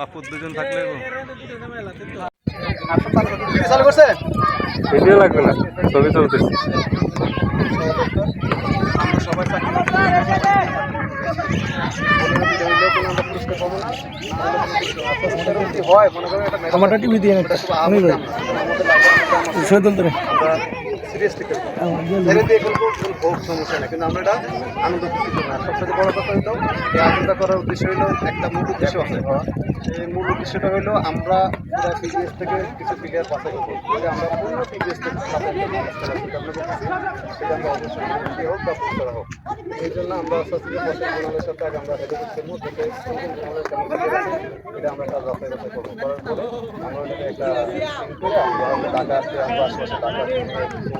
বাপু দুজন থাকলে ভিডিও লাগবে না ছবি তুলতেছি। সবাই হয়, মনে একটা টিভি দিয়ে ওটা শুধু আমাদের না। আমরা খেলব। ছেড়ে সমস্যা নেই। কিন্তু আমরা এটা আনন্দ জন্য। আর সবচেয়ে বড় কথা হইল, এই আনন্দটা করার হইল একটা মূল উদ্দেশ্য আছে। সেই মূল উদ্দেশ্যটা হইল আমরা পুরা থেকে কিছু প্লেয়ার বাছাই করব আমরা PBS থেকে সেটা আমরা হোক পুরস্কার হোক এই জন্য আমরা এটা আমরা পরে একটা আমরা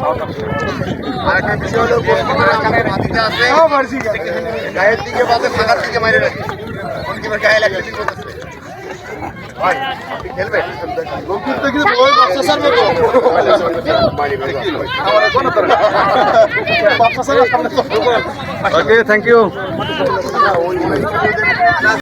আরেকটা বিষয় হলো গোলকিপারের এখানে মাটিতে আছে? গায়ের দিকে বাদে ফাঁকার দিকে মাইরে রাখি। গোলকিপার গায়ে লাগলে ভাই আপনি খেলবেন গোলকিপার কিন্তু ওই বাচ্চা স্যার মতো আমার কোনো তো বাচ্চা স্যার সামনে ওকে থ্যাংক ইউ